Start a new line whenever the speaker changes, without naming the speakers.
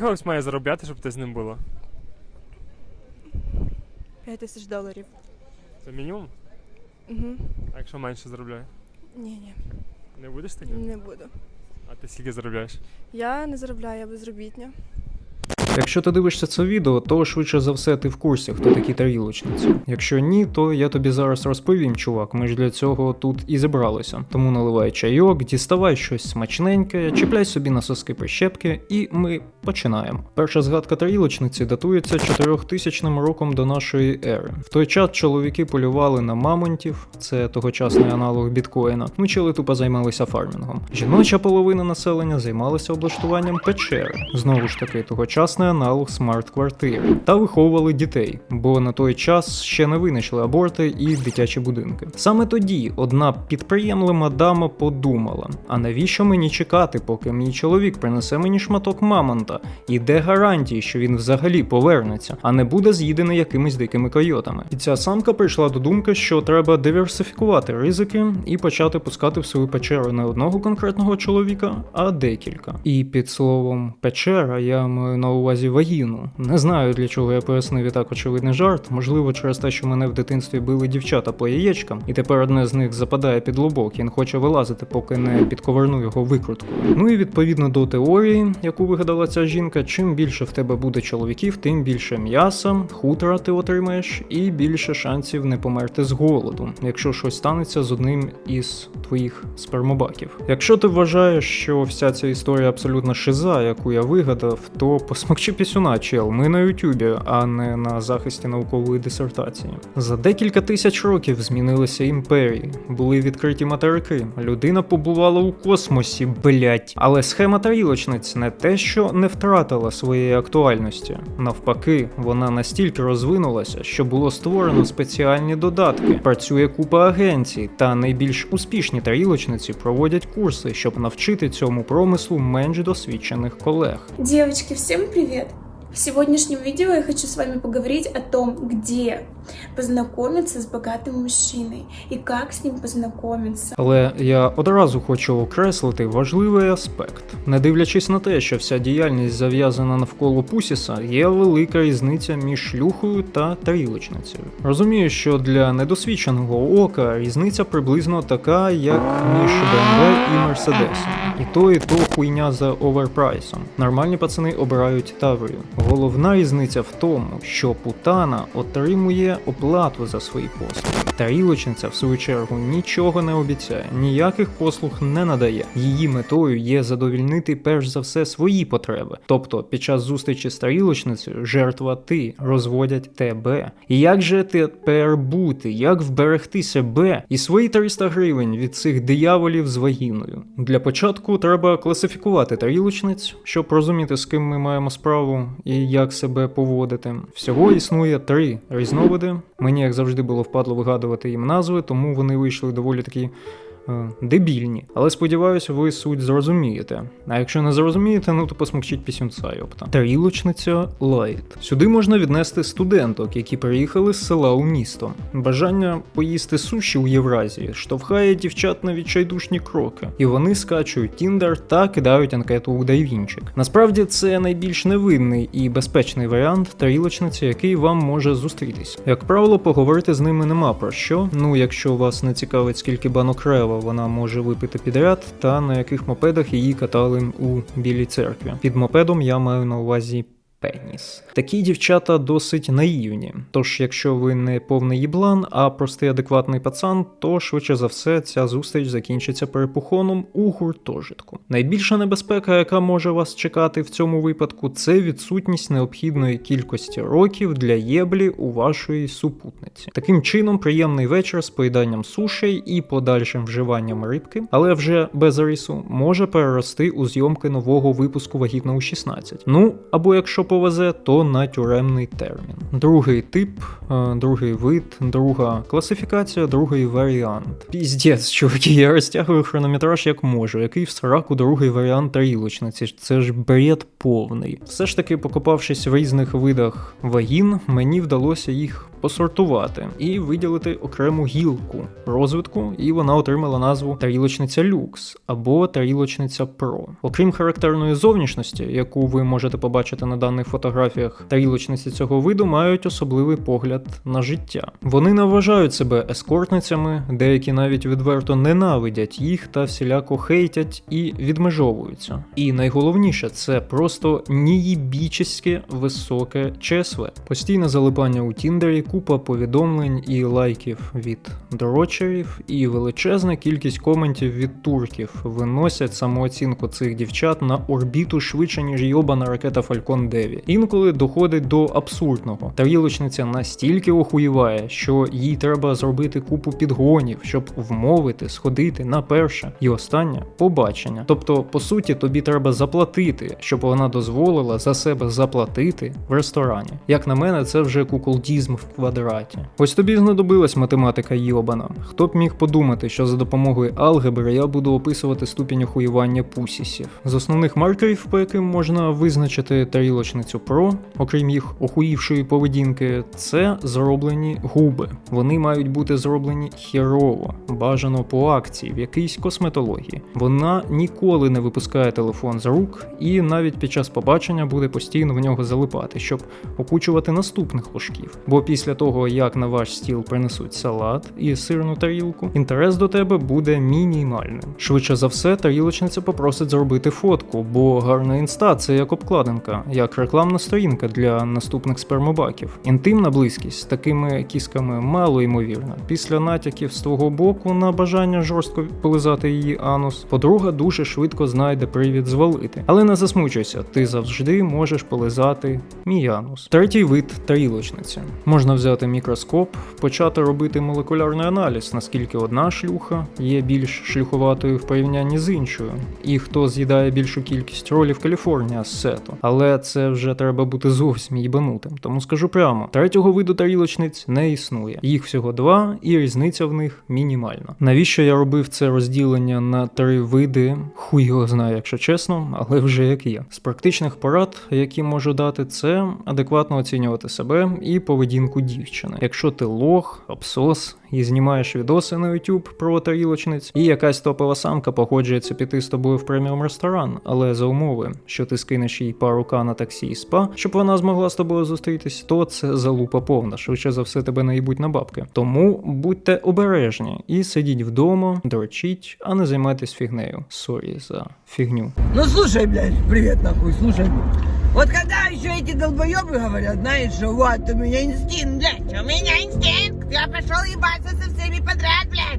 Хтось має заробляти, щоб ти з ним було.
5 тисяч доларів.
Це мінімум?
Угу.
А якщо менше заробляє?
Ні, ні,
Не будеш таким?
не буду.
А ти скільки заробляєш?
Я не заробляю, я безробітня.
Якщо ти дивишся це відео, то швидше за все ти в курсі, хто такі тарілочниці. Якщо ні, то я тобі зараз розповім, чувак. Ми ж для цього тут і зібралися. Тому наливай чайок, діставай щось смачненьке, чіпляй собі на соски прищепки, і ми починаємо. Перша згадка тарілочниці датується 4000 роком до нашої ери. В той час чоловіки полювали на мамонтів, це тогочасний аналог біткоїна. Ну чили тупо займалися фармінгом. Жіноча половина населення займалася облаштуванням печери. Знову ж таки, тогочасний аналог смарт-квартири. Та виховували дітей, бо на той час ще не винайшли аборти і дитячі будинки. Саме тоді одна підприємлива дама подумала: а навіщо мені чекати, поки мій чоловік принесе мені шматок мамонта? І де гарантії, що він взагалі повернеться, а не буде з'їдений якимись дикими койотами? І ця самка прийшла до думки, що треба диверсифікувати ризики і почати пускати в свою печеру не одного конкретного чоловіка, а декілька. І під словом печера я маю на увазі вагіну. Не знаю для чого я пояснив і так очевидний жарт. Можливо, через те, що мене в дитинстві били дівчата по яєчкам, і тепер одне з них западає під лобок і не хоче вилазити, поки не підковерну його викруткою. Ну і відповідно до теорії, яку вигадала ця жінка, чим більше в тебе буде чоловіків, тим більше м'яса, хутора ти отримаєш, і більше шансів не померти з голоду, якщо щось станеться з одним із твоїх спермобаків. Якщо ти вважаєш, що вся ця історія абсолютно шиза, яку я вигадав, то посмокчи пісюна, чел. Ми на Ютубі, а не на захисті наукової дисертації. За декілька тисяч років змінилися імперії, були відкриті материки. Людина побувала у космосі, блять. Але схема тарілочниць не те, що не втратила своєї актуальності. Навпаки, вона настільки розвинулася, що було створено спеціальні додатки. Працює купа агенцій, та найбільш успішні тарілочниці проводять курси, щоб навчити цьому промислу менш досвідчених колег.
Девочки, всем привет! В сегодняшнем видео я хочу с вами поговорить о том, где познакомиться с богатым мужчиной и как с ним познакомиться.
Але я одразу хочу окреслити важливий аспект. Не дивлячись на те, що вся діяльність зав'язана навколо Пусіса, є велика різниця між шлюхою та тарілочницею. Розумію, що для недосвідченого ока різниця приблизно така, як між BMW і Мерседесом. І то, і то хуйня за оверпрайсом. Нормальні пацани обирають Таврію. Головна різниця в тому, що путана отримує оплату за свої послуги. Тарілочниця, в свою чергу, нічого не обіцяє, ніяких послуг не надає. Її метою є задовільнити перш за все свої потреби. Тобто, під час зустрічі з тарілочницею жертва ти розводять тебе. І як же тепер бути, як вберегти себе і свої 300 гривень від цих дияволів з вагіною? Для початку треба класифікувати тарілочниць, щоб розуміти, з ким ми маємо справу і як себе поводити. Всього існує три різновиди. Мені, як завжди, було впадло вигадувати їм назви, тому вони вийшли доволі такі. Е, Дебільні, але сподіваюся, ви суть зрозумієте. А якщо не зрозумієте, ну то посмокчіть пісюнця, йопта. Тарілочниця Лайт. Сюди можна віднести студенток, які приїхали з села у місто. Бажання поїсти суші у Євразії штовхає дівчат на відчайдушні кроки, і вони скачують Тіндер та кидають анкету у дайвінчик. Насправді це найбільш невинний і безпечний варіант тарілочниці, який вам може зустрітись. Як правило, поговорити з ними нема про що. Ну, якщо вас не цікавить, скільки банок рева вона може випити підряд, та на яких мопедах її катали у білій церкві. Під мопедом я маю на увазі. Пеніс. Такі дівчата досить наївні. Тож, якщо ви не повний їблан, а простий адекватний пацан, то швидше за все ця зустріч закінчиться перепухоном у гуртожитку. Найбільша небезпека, яка може вас чекати в цьому випадку, це відсутність необхідної кількості років для єблі у вашої супутниці. Таким чином, приємний вечір з поїданням сушей і подальшим вживанням рибки, але вже без рису, може перерости у зйомки нового випуску вагітна у 16. Ну або якщо повезе, то на тюремний термін. Другий тип, е, другий вид, друга класифікація, другий варіант. Піздець, чуваки, я розтягую хронометраж як можу. Який в сраку другий варіант тарілочниці? Це ж бред повний. Все ж таки, покопавшись в різних видах вагін, мені вдалося їх посортувати і виділити окрему гілку розвитку, і вона отримала назву тарілочниця люкс або тарілочниця Pro. Окрім характерної зовнішності, яку ви можете побачити на даних фотографіях, тарілочниці цього виду мають особливий погляд на життя. Вони не вважають себе ескортницями, деякі навіть відверто ненавидять їх та всіляко хейтять і відмежовуються. І найголовніше, це просто ніїбічеське високе ЧСВ. Постійне залипання у Тіндері, купа повідомлень і лайків від дорочерів, і величезна кількість коментів від турків виносять самооцінку цих дівчат на орбіту швидше, ніж йобана ракета Falcon 9. Інколи доходить до абсурдного. Тарілочниця настільки охуєває, що їй треба зробити купу підгонів, щоб вмовити сходити на перше і останнє побачення. Тобто, по суті, тобі треба заплатити, щоб вона дозволила за себе заплатити в ресторані. Як на мене, це вже куколдізм в квадраті. Ось тобі знадобилась математика йобана. Хто б міг подумати, що за допомогою алгебри я буду описувати ступінь охуювання пусісів. З основних маркерів, по яким можна визначити тарілочницю Pro, окрім їх охуївшої поведінки, це зроблені губи. Вони мають бути зроблені херово, бажано по акції, в якійсь косметології. Вона ніколи не випускає телефон з рук і навіть під час побачення буде постійно в нього залипати, щоб окучувати наступних ложків. Бо після того, як на ваш стіл принесуть салат і сирну тарілку, інтерес до тебе буде мінімальним. Швидше за все, тарілочниця попросить зробити фотку, бо гарна інста це як обкладинка, як рекламна сторінка для наступних спермобаків. Інтимна близькість з такими кісками мало ймовірна. Після натяків з твого боку на бажання жорстко полизати її анус, подруга дуже швидко знайде привід звалити. Але не засмучуйся, ти завжди можеш полизати мій анус. Третій вид тарілочниці. Можна взяти мікроскоп, почати робити молекулярний аналіз, наскільки одна шлюха є більш шлюховатою в порівнянні з іншою, і хто з'їдає більшу кількість ролів Каліфорнія з сету. Але це вже треба бути зовсім їбанутим. Тому скажу прямо: третього виду тарілочниць не існує. Їх всього два, і різниця в них мінімальна. Навіщо я робив це розділення на три види? Хуй його знає, якщо чесно, але вже як є. З практичних порад, які можу дати, це адекватно оцінювати себе і поведінку дівчини. Якщо ти лох, абсос і знімаєш відоси на YouTube про тарілочниць, і якась топова самка погоджується піти з тобою в преміум ресторан, але за умови, що ти скинеш їй пару к на таксі і спа, щоб вона змогла з тобою зустрітись, то це залупа повна. Швидше за все тебе наїбуть на бабки. Тому будьте обережні і сидіть вдома, дрочіть, а не займайтесь фігнею. Сорі за фігню.
Ну слушай, блядь, привет нахуй, слушай. Вот когда еще эти долбоебы говорят, знаешь, что вот у меня инстинкт, блядь, у меня инстинкт, я пошел ебаться со всеми подряд, блядь.